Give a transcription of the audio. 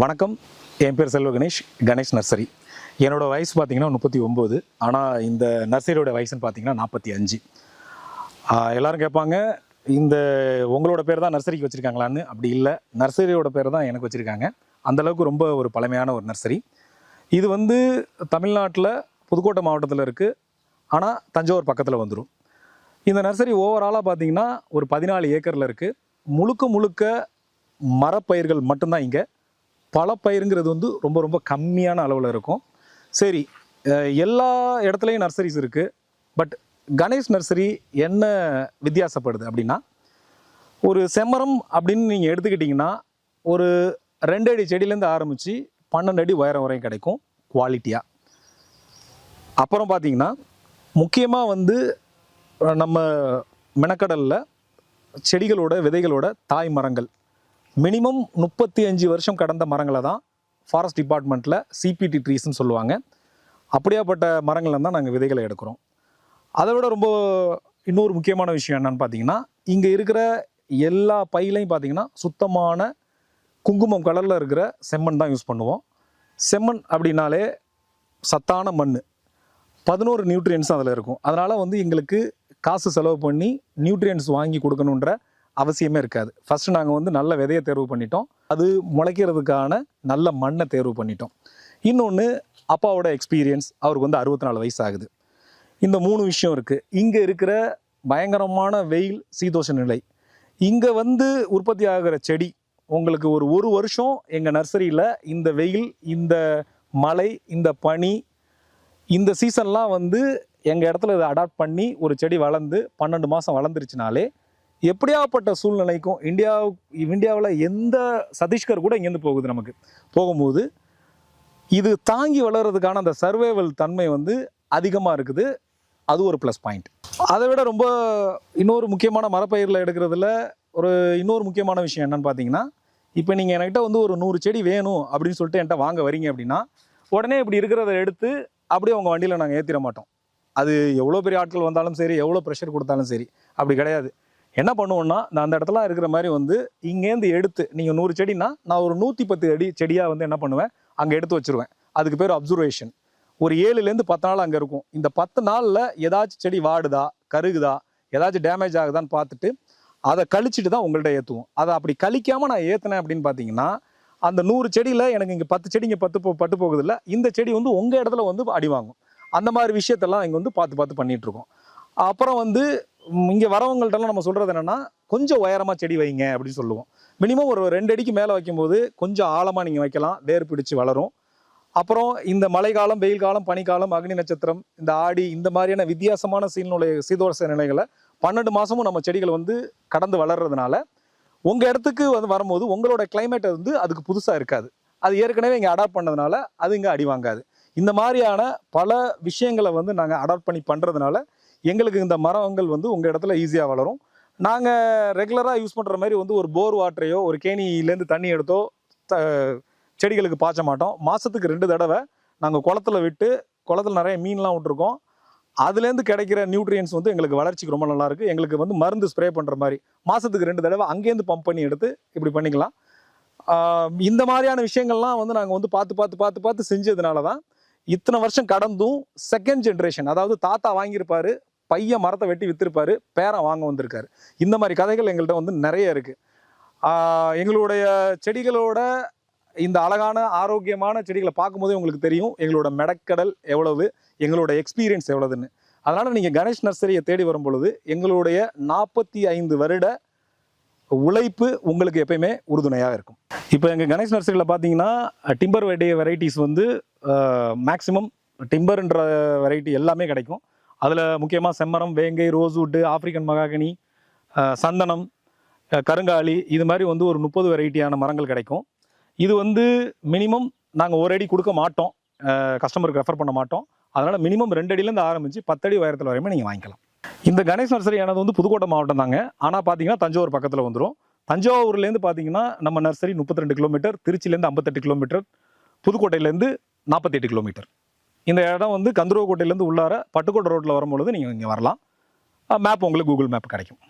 வணக்கம். என் பேர் செல்வ கணேஷ் கணேஷ் நர்சரி. என்னோடய வயசு பார்த்திங்கன்னா முப்பத்தி ஒம்பது ஆனால் இந்த நர்சரியோட வயசுன்னு பார்த்தீங்கன்னா நாற்பத்தி அஞ்சு. எல்லோரும் கேட்பாங்க இந்த உங்களோட பேர் தான் நர்சரிக்கு வச்சுருக்காங்களான்னு? அப்படி இல்லை. நர்சரியோட பேர் தான் எனக்கு வச்சுருக்காங்க. அந்தளவுக்கு ரொம்ப ஒரு பழமையான ஒரு நர்சரி. இது வந்து தமிழ்நாட்டில் புதுக்கோட்டை மாவட்டத்தில் இருக்குது ஆனால் தஞ்சாவூர் பக்கத்தில் வந்துடும் இந்த நர்சரி ஓவராலாக பார்த்தீங்கன்னா ஒரு பதினாலு ஏக்கரில் இருக்குது முழுக்க முழுக்க மரப்பயிர்கள் மட்டும்தான் இங்கே. பழப்பயிருங்கிறது வந்து ரொம்ப ரொம்ப கம்மியான அளவில் இருக்கும். சரி எல்லா இடத்துலையும் நர்சரிஸ் இருக்குது பட் கணேஷ் நர்சரி என்ன வித்தியாசப்படுது அப்படின்னா ஒரு செம்மரம் அப்படின்னு நீங்கள் எடுத்துக்கிட்டிங்கன்னா ஒரு ரெண்டு அடி செடியிலேருந்து ஆரம்பித்து பன்னெண்டு அடி உயரம் வரையும் கிடைக்கும் குவாலிட்டியாக அப்புறம் பார்த்தீங்கன்னா முக்கியமாக வந்து நம்ம மெனக்கடலில் செடிகளோட விதைகளோட தாய் மரங்கள். மினிமம் முப்பத்தி அஞ்சு வருஷம் கடந்த மரங்களை தான் ஃபாரஸ்ட் டிபார்ட்மெண்ட்டில் சிபிடி ட்ரீஸ்னு சொல்லுவாங்க. அப்படியாப்பட்ட மரங்களை தான் நாங்கள் விதைகளை எடுக்கிறோம். அதை விட ரொம்ப இன்னொரு முக்கியமான விஷயம் என்னன்னு பார்த்தீங்கன்னா இங்கே இருக்கிற எல்லா பையிலையும் பார்த்தீங்கன்னா சுத்தமான குங்குமம் கலரில் இருக்கிற செம்மண் தான் யூஸ் பண்ணுவோம். செம்மண் அப்படின்னாலே சத்தான மண். பதினோரு நியூட்ரியன்ஸ் அதில் இருக்கும். அதனால் வந்து எங்களுக்கு காசு செலவு பண்ணி நியூட்ரியன்ஸ் வாங்கி கொடுக்கணுன்ற அவசியமே இருக்காது. ஃபஸ்ட்டு நாங்கள் வந்து நல்ல விதையை தேர்வு பண்ணிட்டோம். அது முளைக்கிறதுக்கான நல்ல மண்ணை தேர்வு பண்ணிட்டோம். இன்னொன்று அப்பாவோட எக்ஸ்பீரியன்ஸ் அவருக்கு வந்து அறுபத்தி நாலு வயசு ஆகுது. இந்த மூணு விஷயம் இருக்குது இங்கே இருக்கிற பயங்கரமான வெயில் சீதோஷ நிலை. இங்கே வந்து உற்பத்தி ஆகிற செடி உங்களுக்கு ஒரு ஒரு வருஷம் எங்கள் நர்சரியில் இந்த வெயில் இந்த மழை இந்த பனி இந்த சீசன்லாம் வந்து எங்கள் இடத்துல இதை அடாப்ட் பண்ணி ஒரு செடி வளர்ந்து பன்னெண்டு மாதம் வளர்ந்துருச்சுனாலே எப்படியாப்பட்ட சூழ்நிலைக்கும் இந்தியா இந்தியாவில் எந்த சதீஷ்கர் கூட இங்கேருந்து போகுது நமக்கு. போகும்போது இது தாங்கி வளர்கிறதுக்கான அந்த சர்வைவல் தன்மை வந்து அதிகமாக இருக்குது. அது ஒரு ப்ளஸ் பாயிண்ட் அதை விட ரொம்ப இன்னொரு முக்கியமான மரப்பயிரில் எடுக்கிறதுல ஒரு இன்னொரு முக்கியமான விஷயம் என்னன்னு பார்த்தீங்கன்னா இப்போ நீங்கள் என்கிட்ட வந்து ஒரு நூறு செடி வேணும் அப்படின்னு சொல்லிட்டு என்கிட்ட வாங்க வரீங்க அப்படின்னா உடனே இப்படி இருக்கிறத எடுத்து அப்படியே உங்கள் வண்டியில் நாங்கள் ஏற்றிட மாட்டோம். அது எவ்வளோ பெரிய ஆட்கள் வந்தாலும் சரி எவ்வளோ ப்ரெஷர் கொடுத்தாலும் சரி அப்படி கிடையாது. என்ன பண்ணுவோன்னா நான் அந்த இடத்துல இருக்கிற மாதிரி வந்து இங்கேருந்து எடுத்து நீங்கள் நூறு செடினா நான் ஒரு நூற்றி பத்து அடி செடியாக வந்து என்ன பண்ணுவேன்? அங்கே எடுத்து வச்சிருவேன். அதுக்கு பேர் அப்சர்வேஷன் ஒரு ஏழுலேருந்து பத்து நாள் அங்கே இருக்கும். இந்த பத்து நாளில் ஏதாச்சும் செடி வாடுதா கருகுதா ஏதாச்சும் டேமேஜ் ஆகுதான்னு பார்த்துட்டு அதை கழிச்சிட்டு தான் உங்கள்கிட்ட ஏற்றுவோம் அதை அப்படி கழிக்காமல் நான் ஏற்றினேன் அப்படின்னு பார்த்தீங்கன்னா அந்த நூறு செடியில் எனக்கு இங்கே பத்து செடி இங்கே பத்து போ பட்டு போகுது இல்லை இந்த செடி வந்து உங்கள் இடத்துல வந்து அடி வாங்கும். அந்த மாதிரி விஷயத்தெல்லாம் இங்கே வந்து பார்த்து பார்த்து பண்ணிகிட்ருக்கோம் அப்புறம் வந்து இங்கே வரவங்கள்ட்டலாம் நம்ம சொல்கிறது என்னென்னா கொஞ்சம் உயரமாக செடி வைங்க அப்படின்னு சொல்லுவோம். மினிமம் ஒரு ரெண்டு அடிக்கு மேலே வைக்கும்போது கொஞ்சம் ஆழமாக நீங்கள் வைக்கலாம். வேர் பிடிச்சி வளரும். அப்புறம் இந்த மழைக்காலம் வெயில் காலம் பனிக்காலம் அக்னி நட்சத்திரம் இந்த ஆடி இந்த மாதிரியான வித்தியாசமான சீழ்நிலை சீதோஷ நிலைகளை பன்னெண்டு மாதமும் நம்ம செடிகள் வந்து கடந்து வளர்றதுனால உங்கள் இடத்துக்கு வந்து வரும்போது உங்களோட climate வந்து அதுக்கு புதுசாக இருக்காது. அது ஏற்கனவே இங்கே அடாப்ட் பண்ணதுனால அது இங்கே அடி வாங்காது. இந்த மாதிரியான பல விஷயங்களை வந்து நாங்கள் அடாப்ட் பண்ணி பண்ணுறதுனால எங்களுக்கு இந்த மரங்கள் வந்து உங்கள் இடத்துல ஈஸியாக வளரும். நாங்கள் ரெகுலராக யூஸ் பண்ணுற மாதிரி வந்து ஒரு போர் வாட்டரையோ ஒரு கேணியிலேருந்து தண்ணி எடுத்தோ த- செடிகளுக்கு பாய்ச்ச மாட்டோம். மாதத்துக்கு ரெண்டு தடவை நாங்கள் குளத்துல விட்டு குளத்துல நிறைய மீன்லாம் விட்டுருக்கோம். அதுலேருந்து கிடைக்கிற நியூட்ரியன்ஸ் வந்து எங்களுக்கு வளர்ச்சிக்கு ரொம்ப நல்லாயிருக்கு எங்களுக்கு வந்து மருந்து ஸ்ப்ரே பண்ணுற மாதிரி மாதத்துக்கு ரெண்டு தடவை அங்கேருந்து பம்ப் பண்ணி எடுத்து இப்படி பண்ணிக்கலாம். இந்த மாதிரியான விஷயங்கள்லாம் வந்து நாங்கள் வந்து பார்த்து பார்த்து பார்த்து பார்த்து செஞ்சதுனால தான் இத்தனை வருஷம் கடந்தும் செகண்ட் ஜென்ரேஷன் அதாவது தாத்தா வாங்கியிருப்பாரு பையன் மரத்தை வெட்டி வித்திருப்பாரு பேரன் வாங்க வந்திருக்காரு. இந்த மாதிரி கதைகள் எங்கள்கிட்ட வந்து நிறைய இருக்குது எங்களுடைய செடிகளோட இந்த அழகான ஆரோக்கியமான செடிகளை பார்க்கும்போதே உங்களுக்கு தெரியும் எங்களோட மெடக்கடல் எவ்வளவு எங்களோட எக்ஸ்பீரியன்ஸ் எவ்வளவுன்னு. அதனால் நீங்கள் கணேஷ் நர்சரியை தேடி வரும் பொழுது எங்களுடைய நாற்பத்தி ஐந்து வருட உழைப்பு உங்களுக்கு எப்பயுமே உறுதுணையாக இருக்கும். இப்போ எங்கள் கணேஷ் நர்சரியில் பார்த்தீங்கன்னா டிம்பர் வெரைட்டி வெரைட்டிஸ் வந்து மேக்ஸிமம் டிம்பர்ன்ற வெரைட்டி எல்லாமே கிடைக்கும். அதில் முக்கியமாக செம்மரம் வேங்கை ரோஸ்வுட்டு ஆப்பிரிக்கன் மகாகனி சந்தனம் கருங்காலி இது மாதிரி வந்து ஒரு முப்பது வெரைட்டியான மரங்கள் கிடைக்கும். இது வந்து மினிமம் நாங்கள் ஒரு அடி கொடுக்க மாட்டோம். கஸ்டமருக்கு ரெஃபர் பண்ண மாட்டோம். அதனால் மினிமம் ரெண்டு அடியிலேருந்து ஆரம்பித்து பத்தடி உயரத்தில் வரையுமே நீங்கள் வாங்கிக்கலாம். இந்த கணேஷ் நர்சரி ஆனது வந்து புதுக்கோட்டை மாவட்டம் தாங்க. ஆனால் பார்த்தீங்கன்னா தஞ்சாவூர் பக்கத்தில் வந்துடும் தஞ்சாவூர்லேருந்து பார்த்தீங்கன்னா நம்ம நர்சரி முப்பத்தி ரெண்டு கிலோமீட்டர் திருச்சிலேருந்து ஐம்பத்தெட்டு கிலோமீட்டர் புதுக்கோட்டையிலேருந்து நாற்பத்தெட்டு கிலோமீட்டர் இந்த இடம் வந்து கந்தருவக்கோட்டையிலேருந்து உள்ளார பட்டுக்கோட்டை ரோட்டில் வரும்பொழுது நீங்கள் இங்கே வரலாம். மேப் உங்களுக்கு கூகுள் மேப் கிடைக்கும்.